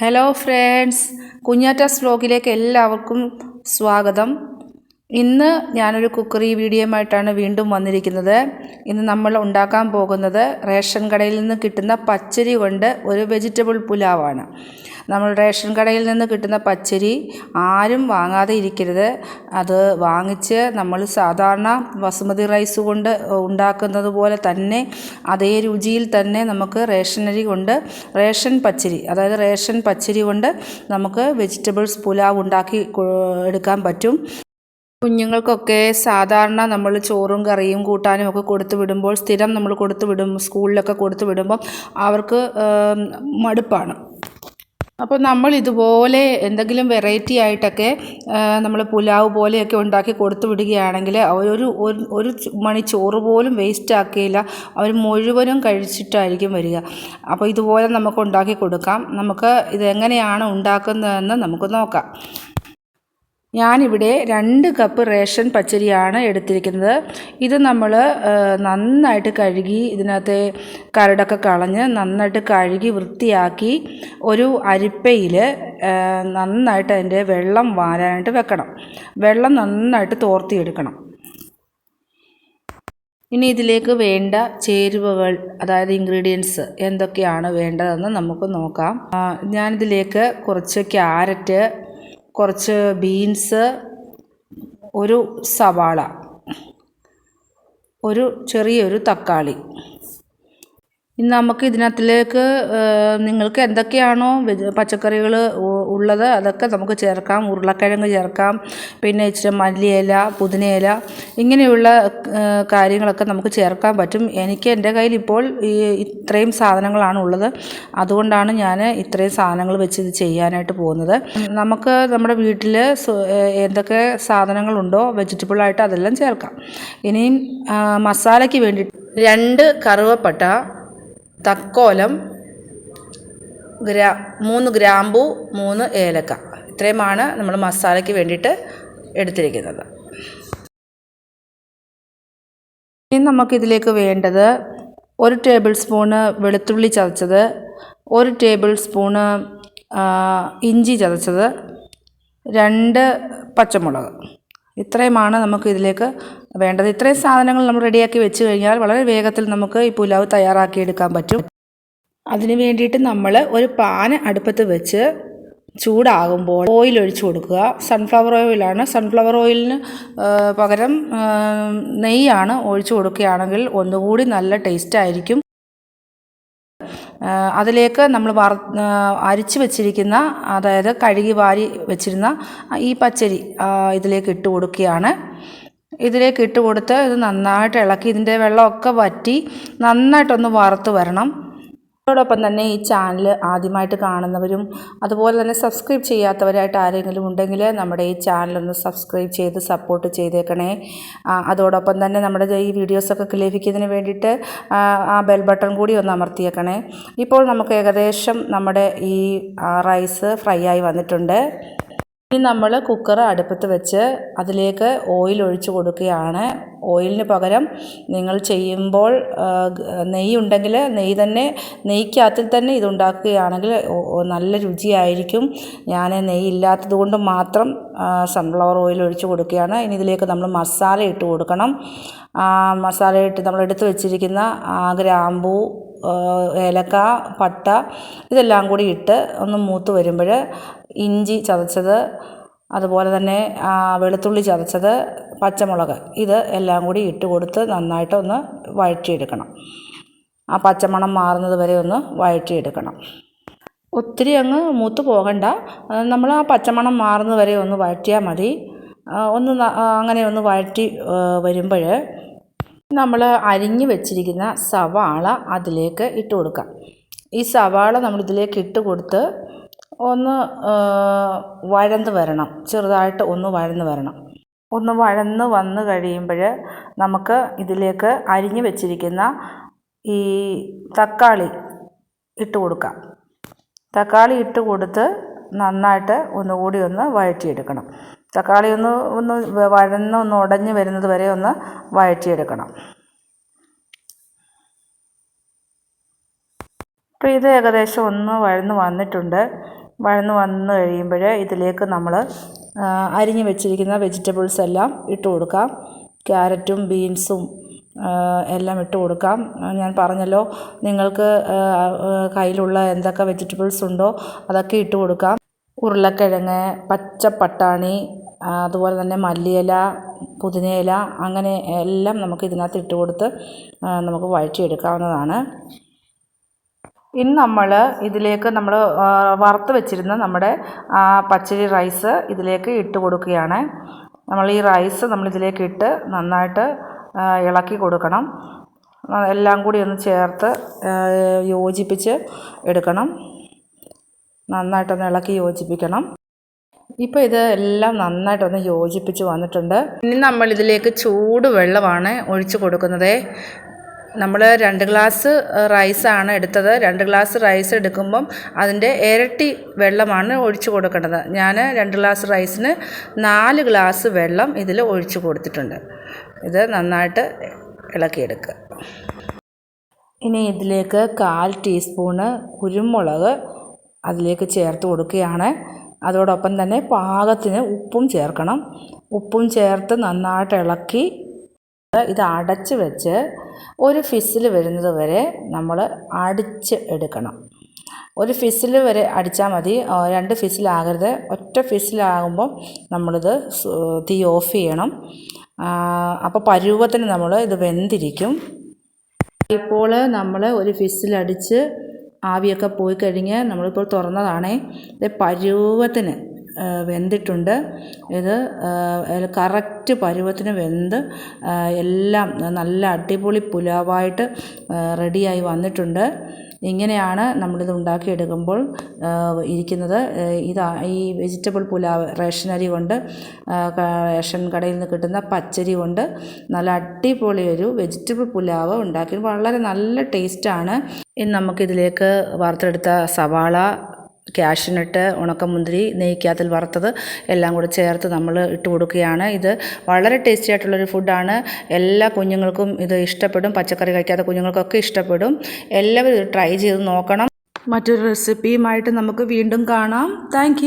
Hello friends കുഞ്ഞാറ്റാസ് വ്ലോഗിലേക്ക് എല്ലാവർക്കും സ്വാഗതം. ഇന്ന് ഞാനൊരു കുക്കറി വീഡിയോയുമായിട്ടാണ് വീണ്ടും വന്നിരിക്കുന്നത്. ഇന്ന് നമ്മൾ ഉണ്ടാക്കാൻ പോകുന്നത് റേഷൻ കടയിൽ നിന്ന് കിട്ടുന്ന പച്ചരി കൊണ്ട് ഒരു വെജിറ്റബിൾ പുലാവാണ്. നമ്മൾ റേഷൻ കടയിൽ നിന്ന് കിട്ടുന്ന പച്ചരി ആരും വാങ്ങാതെ ഇരിക്കരുത്. അത് വാങ്ങിച്ച് നമ്മൾ സാധാരണ ബസുമതി റൈസ് കൊണ്ട് ഉണ്ടാക്കുന്നത് പോലെ തന്നെ അതേ രുചിയിൽ തന്നെ നമുക്ക് റേഷനരി കൊണ്ട് റേഷൻ പച്ചരി അതായത് റേഷൻ പച്ചരി കൊണ്ട് നമുക്ക് വെജിറ്റബിൾസ് പുലാവ് ഉണ്ടാക്കി എടുക്കാൻ പറ്റും. കുഞ്ഞുങ്ങൾക്കൊക്കെ സാധാരണ നമ്മൾ ചോറും കറിയും കൂട്ടാനും ഒക്കെ കൊടുത്തു വിടുമ്പോൾ സ്ഥിരം നമ്മൾ കൊടുത്തു വിടും സ്കൂളിലൊക്കെ കൊടുത്തു വിടുമ്പം അവർക്ക് മടുപ്പാണ്. അപ്പോൾ നമ്മൾ ഇതുപോലെ എന്തെങ്കിലും വെറൈറ്റി ആയിട്ടൊക്കെ നമ്മൾ പുലാവ് പോലെയൊക്കെ ഉണ്ടാക്കി കൊടുത്തു വിടുകയാണെങ്കിൽ ഒരു ഒരു മണി ചോറ് പോലും വേസ്റ്റ് ആക്കിയില്ല. അവർ മുഴുവനും കഴിച്ചിട്ടായിരിക്കും വരിക. അപ്പോൾ ഇതുപോലെ നമുക്ക് ഉണ്ടാക്കി കൊടുക്കാം. നമുക്ക് ഇതെങ്ങനെയാണ് ഉണ്ടാക്കുന്നതെന്ന് നമുക്ക് നോക്കാം. ഞാനിവിടെ രണ്ട് കപ്പ് റേഷൻ പച്ചരിയാണ് എടുത്തിരിക്കുന്നത്. ഇത് നമ്മൾ നന്നായിട്ട് കഴുകി ഇതിനകത്തെ കരടൊക്കെ കളഞ്ഞ് നന്നായിട്ട് കഴുകി വൃത്തിയാക്കി ഒരു അരിപ്പയിൽ നന്നായിട്ട് അതിന്റെ വെള്ളം വാരാനായിട്ട് വെക്കണം. വെള്ളം നന്നായിട്ട് തോർത്തിയെടുക്കണം. ഇനി ഇതിലേക്ക് വേണ്ട ചേരുവകൾ അതായത് ഇൻഗ്രീഡിയൻസ് എന്തൊക്കെയാണ് വേണ്ടതെന്ന് നമുക്ക് നോക്കാം. ഞാനിതിലേക്ക് കുറച്ച് ക്യാരറ്റ് കുറച്ച് ബീൻസ് ഒരു സവാള ഒരു ചെറിയൊരു തക്കാളി. ഇനി നമുക്ക് ഇതിനകത്തിലേക്ക് നിങ്ങൾക്ക് എന്തൊക്കെയാണോ പച്ചക്കറികൾ ഉള്ളത് അതൊക്കെ നമുക്ക് ചേർക്കാം. ഉരുളക്കിഴങ്ങ് ചേർക്കാം. പിന്നെ ഇച്ചിരി മല്ലിയില പുതിനയില ഇങ്ങനെയുള്ള കാര്യങ്ങളൊക്കെ നമുക്ക് ചേർക്കാൻ പറ്റും. എനിക്ക് എന്റെ കയ്യിൽ ഇപ്പോൾ ഈ ഇത്രയും സാധനങ്ങളാണ് ഉള്ളത്. അതുകൊണ്ടാണ് ഞാൻ ഇത്രയും സാധനങ്ങൾ വെച്ച് ഇത് ചെയ്യാനായിട്ട് പോകുന്നത്. നമുക്ക് നമ്മുടെ വീട്ടിൽ എന്തൊക്കെ സാധനങ്ങളുണ്ടോ വെജിറ്റബിളായിട്ട് അതെല്ലാം ചേർക്കാം. ഇനിയും മസാലയ്ക്ക് വേണ്ടിയിട്ട് രണ്ട് കറുവപ്പട്ട തക്കോലം ഗ്രാ മൂന്ന് ഗ്രാമ്പു മൂന്ന് ഏലക്ക. ഇത്രയുമാണ് നമ്മൾ മസാലയ്ക്ക് വേണ്ടിയിട്ട് എടുത്തിരിക്കുന്നത്. ഇനി നമുക്കിതിലേക്ക് വേണ്ടത് ഒരു ടേബിൾ സ്പൂണ് വെളുത്തുള്ളി ചതച്ചത് ഒരു ടേബിൾ സ്പൂണ് ഇഞ്ചി ചതച്ചത് രണ്ട് പച്ചമുളക്. ഇത്രയുമാണ് നമുക്ക് ഇതിലേക്ക് വേണ്ടത്. ഇത്രയും സാധനങ്ങൾ നമ്മൾ റെഡിയാക്കി വെച്ച് കഴിഞ്ഞാൽ വളരെ വേഗത്തിൽ നമുക്ക് ഈ പുലാവ് തയ്യാറാക്കിയെടുക്കാൻ പറ്റും. അതിന് വേണ്ടിയിട്ട് നമ്മൾ ഒരു പാന് അടുപ്പത്ത് വെച്ച് ചൂടാകുമ്പോൾ ഓയിൽ ഒഴിച്ചു കൊടുക്കുക. സൺഫ്ലവർ ഓയിലാണ് സൺഫ്ലവർ ഓയിലിന് പകരം നെയ്യാണ് ഒഴിച്ചു കൊടുക്കുകയാണെങ്കിൽ ഒന്നുകൂടി നല്ല ടേസ്റ്റ് ആയിരിക്കും. അതിലേക്ക് നമ്മൾ വറ അരിച്ച് വെച്ചിരിക്കുന്ന അതായത് കഴുകി വാരി വെച്ചിരുന്ന ഈ പച്ചരി ഇതിലേക്ക് ഇട്ട് കൊടുക്കുകയാണ്. ഇതിലേക്ക് ഇട്ട് കൊടുത്ത് ഇത് നന്നായിട്ട് ഇളക്കി ഇതിന്റെ വെള്ളമൊക്കെ വറ്റി നന്നായിട്ടൊന്ന് വറുത്ത് വരണം. അതോടൊപ്പം തന്നെ ഈ ചാനൽ ആദ്യമായിട്ട് കാണുന്നവരും അതുപോലെ തന്നെ സബ്സ്ക്രൈബ് ചെയ്യാത്തവരായിട്ട് ആരെങ്കിലും ഉണ്ടെങ്കിൽ നമ്മുടെ ഈ ചാനലൊന്ന് സബ്സ്ക്രൈബ് ചെയ്ത് സപ്പോർട്ട് ചെയ്തേക്കണേ. അതോടൊപ്പം തന്നെ നമ്മുടെ ഈ വീഡിയോസൊക്കെ ലഭിക്കുന്നതിന് വേണ്ടിയിട്ട് ആ, ബെൽ ബട്ടൺ കൂടി ഒന്ന് അമർത്തിയേക്കണേ. ഇപ്പോൾ നമുക്ക് ഏകദേശം നമ്മുടെ ഈ റൈസ് ഫ്രൈ ആയി വന്നിട്ടുണ്ട്. ഇനി നമ്മൾ കുക്കർ അടുപ്പത്ത് വെച്ച് അതിലേക്ക് ഓയിൽ ഒഴിച്ച് കൊടുക്കുകയാണ്. ഓയിലിന് പകരം നിങ്ങൾ ചെയ്യുമ്പോൾ നെയ്യ് ഉണ്ടെങ്കിൽ നെയ്യ് തന്നെ നെയ്ക്കകത്തിൽ തന്നെ ഇത് ഉണ്ടാക്കുകയാണെങ്കിൽ ഓ- ഓ നല്ല രുചിയായിരിക്കും. ഞാൻ നെയ്യ് ഇല്ലാത്തത് കൊണ്ട് മാത്രം സൺഫ്ലവർ ഓയിൽ ഒഴിച്ച് കൊടുക്കുകയാണ്. ഇനി ഇതിലേക്ക് നമ്മൾ മസാല ഇട്ട് കൊടുക്കണം. മസാല ഇട്ട് നമ്മൾ എടുത്തു വെച്ചിരിക്കുന്ന ഗ്രാമ്പൂ ഏലക്ക പട്ട ഇതെല്ലാം കൂടി ഇട്ട് ഒന്ന് മൂത്ത് വരുമ്പോൾ ഇഞ്ചി ചതച്ചത് അതുപോലെ തന്നെ വെളുത്തുള്ളി ചതച്ചത് പച്ചമുളക്. ഇത് എല്ലാം കൂടി ഇട്ട് കൊടുത്ത് നന്നായിട്ടൊന്ന് വഴറ്റിയെടുക്കണം. ആ പച്ചമണം മാറുന്നത് വരെ ഒന്ന് വഴറ്റിയെടുക്കണം. ഒത്തിരി അങ്ങ് മൂത്ത് പോകണ്ട. നമ്മൾ ആ പച്ചമണം മാറുന്നത് വരെ ഒന്ന് വഴറ്റിയാൽ മതി. ഒന്ന് അങ്ങനെ ഒന്ന് വഴറ്റി വരുമ്പോൾ നമ്മൾ അരിഞ്ഞു വെച്ചിരിക്കുന്ന സവാള അതിലേക്ക് ഇട്ട് കൊടുക്കാം ഈ സവാള നമ്മളിതിലേക്ക് ഇട്ട് കൊടുത്ത് ഒന്ന് വഴന്ന് വരണം. ചെറുതായിട്ട് ഒന്ന് വഴന്ന് വരണം. ഒന്ന് വഴന്ന് വന്ന് കഴിയുമ്പോൾ നമുക്ക് ഇതിലേക്ക് അരിഞ്ഞു വെച്ചിരിക്കുന്ന ഈ തക്കാളി ഇട്ട് കൊടുക്കാം. തക്കാളി ഇട്ട് കൊടുത്ത് നന്നായിട്ട് ഒന്നുകൂടി ഒന്ന് വഴറ്റിയെടുക്കണം. തക്കാളി ഒന്ന് ഒന്ന് വഴന്ന് ഒന്ന് ഉടഞ്ഞ് വരുന്നത് വരെ ഒന്ന് വഴറ്റിയെടുക്കണം. അപ്പോൾ ഇത് ഏകദേശം ഒന്ന് വഴന്ന് വന്നിട്ടുണ്ട്. വഴന്ന് വന്ന് കഴിയുമ്പോൾ ഇതിലേക്ക് നമ്മൾ അരിഞ്ഞ് വെച്ചിരിക്കുന്ന വെജിറ്റബിൾസ് എല്ലാം ഇട്ട് കൊടുക്കാം. ക്യാരറ്റും ബീൻസും എല്ലാം ഇട്ട് കൊടുക്കാം. ഞാൻ പറഞ്ഞല്ലോ നിങ്ങൾക്ക് കയ്യിലുള്ള എന്തൊക്കെ വെജിറ്റബിൾസ് ഉണ്ടോ അതൊക്കെ ഇട്ട് കൊടുക്കാം. ഉരുളക്കിഴങ്ങ് പച്ച പട്ടാണി അതുപോലെ തന്നെ മല്ലിയില പുതിനയില അങ്ങനെ എല്ലാം നമുക്ക് ഇതിനകത്ത് ഇട്ട് കൊടുത്ത് നമുക്ക് വഴറ്റിയെടുക്കാവുന്നതാണ്. ഇനി നമ്മൾ ഇതിലേക്ക് നമ്മൾ വറുത്ത് വെച്ചിരുന്ന നമ്മുടെ പച്ചരി റൈസ് ഇതിലേക്ക് ഇട്ട് കൊടുക്കുകയാണ്. നമ്മൾ ഈ റൈസ് നമ്മൾ ഇതിലേക്ക് ഇട്ട് നന്നായിട്ട് ഇളക്കി കൊടുക്കണം. എല്ലാം കൂടി ഒന്ന് ചേർത്ത് യോജിപ്പിച്ച് എടുക്കണം. നന്നായിട്ടൊന്ന് ഇളക്കി യോജിപ്പിക്കണം. ഇപ്പോൾ ഇത് എല്ലാം നന്നായിട്ടൊന്ന് യോജിപ്പിച്ച് വന്നിട്ടുണ്ട്. ഇനി നമ്മളിതിലേക്ക് ചൂട് വെള്ളമാണ് ഒഴിച്ച് കൊടുക്കുന്നത്. നമ്മൾ രണ്ട് ഗ്ലാസ് റൈസാണ് എടുത്തത്. രണ്ട് ഗ്ലാസ് റൈസ് എടുക്കുമ്പം അതിന്റെ ഇരട്ടി വെള്ളമാണ് ഒഴിച്ചു കൊടുക്കേണ്ടത്. ഞാൻ രണ്ട് ഗ്ലാസ് റൈസിന് നാല് ഗ്ലാസ് വെള്ളം ഇതിൽ ഒഴിച്ചു കൊടുത്തിട്ടുണ്ട്. ഇത് നന്നായിട്ട് ഇളക്കിയെടുക്കുക. ഇനി ഇതിലേക്ക് കാൽ ടീസ്പൂണ് കുരുമുളക് അതിലേക്ക് ചേർത്ത് കൊടുക്കുകയാണ്. അതോടൊപ്പം തന്നെ പാകത്തിന് ഉപ്പും ചേർക്കണം. ഉപ്പും ചേർത്ത് നന്നായിട്ട് ഇളക്കി ഇത് അടച്ച് വെച്ച് ഒരു ഫിസിൽ വരുന്നത് വരെ നമ്മൾ അടിച്ച് എടുക്കണം. ഒരു ഫിസിൽ വരെ അടിച്ചാൽ മതി. രണ്ട് ഫിസിലാകരുത്. ഒറ്റ ഫിസിലാകുമ്പോൾ നമ്മളിത് തീ ഓഫ് ചെയ്യണം. അപ്പോൾ പരുവത്തിന് നമ്മൾ ഇത് വെന്തിരിക്കും. ഇപ്പോൾ നമ്മൾ ഒരു ഫിസിലടിച്ച് ആവിയൊക്കെ പോയി കഴിഞ്ഞ് നമ്മളിപ്പോൾ തുറന്നതാണേ. ഇത് പരുവത്തിന് വെന്തിട്ടുണ്ട്. ഇത് കറക്റ്റ് പരുവത്തിന് വെന്ത് എല്ലാം നല്ല അടിപൊളി പുലാവായിട്ട് റെഡിയായി വന്നിട്ടുണ്ട്. ഇങ്ങനെയാണ് നമ്മളിത് ഉണ്ടാക്കിയെടുക്കുമ്പോൾ ഇരിക്കുന്നത്. ഇതാ ഈ വെജിറ്റബിൾ പുലാവ് റേഷനരി കൊണ്ട് റേഷൻ കടയിൽ നിന്ന് കിട്ടുന്ന പച്ചരി കൊണ്ട് നല്ല അടിപൊളി ഒരു വെജിറ്റബിൾ പുലാവ് ഉണ്ടാക്കി. വളരെ നല്ല ടേസ്റ്റാണ്. ഇനി നമുക്കിതിലേക്ക് വാർത്തെടുത്ത സവാള ക്യാഷ്നട്ട് ഉണക്കമുന്തിരി നെയ്ക്കകത്തിൽ വറുത്തത് എല്ലാം കൂടി ചേർത്ത് നമ്മൾ ഇട്ട് കൊടുക്കുകയാണ്. ഇത് വളരെ ടേസ്റ്റി ആയിട്ടുള്ളൊരു ഫുഡാണ്. എല്ലാ കുഞ്ഞുങ്ങൾക്കും ഇത് ഇഷ്ടപ്പെടും. പച്ചക്കറി കഴിക്കാത്ത കുഞ്ഞുങ്ങൾക്കൊക്കെ ഇഷ്ടപ്പെടും. എല്ലാവരും ഇത് ട്രൈ ചെയ്ത് നോക്കണം. മറ്റൊരു റെസിപ്പിയുമായിട്ട് നമുക്ക് വീണ്ടും കാണാം. താങ്ക്